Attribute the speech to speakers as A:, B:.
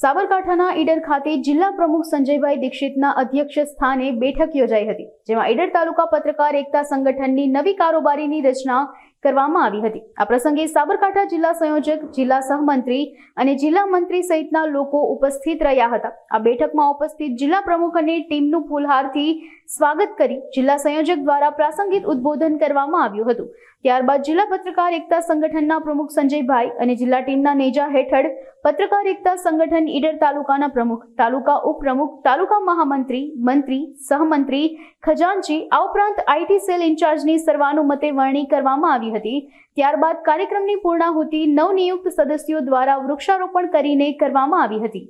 A: સાબરકાંઠાના ઈડર ખાતે જિલ્લા પ્રમુખ સંજયભાઈ દીક્ષિતના અધ્યક્ષ સ્થાને બેઠક યોજાઈ હતી, જેમાં ઈડર તાલુકા પત્રકાર એકતા સંગઠનની નવી કારોબારીની રચના કરવામાં આવી હતી. આ પ્રસંગે સાબરકાંઠા જિલ્લા સંયોજક, જિલ્લા સહમંત્રી અને જિલ્લા મંત્રી સહિતના લોકો ઉપસ્થિત રહ્યા હતા. આ બેઠકમાં ઉપસ્થિત જિલ્લા પ્રમુખ અને ટીમનું ફૂલહારથી સ્વાગત કરી જિલ્લા સંયોજક દ્વારા પ્રાસંગિક ઉદ્બોધન કરવામાં આવ્યું હતું. ત્યારબાદ જિલ્લા પત્રકાર એકતા સંગઠનના પ્રમુખ સંજયભાઈ અને જિલ્લા ટીમના નેજા હેઠળ પત્રકાર એકતા સંગઠન ઈડર તાલુકાના પ્રમુખ, તાલુકા ઉપપ્રમુખ, તાલુકા મહામંત્રી, મંત્રી, સહમંત્રી, ખજાનચી, આ ઉપરાંત આઈટી સેલ ઇન્ચાર્જની સર્વાનુમતે વરણી કરવામાં આવી હતી. ત્યારબાદ કાર્યક્રમની પૂર્ણાહુતિ નવનિયુક્ત સદસ્યો દ્વારા વૃક્ષારોપણ કરીને કરવામાં આવી હતી.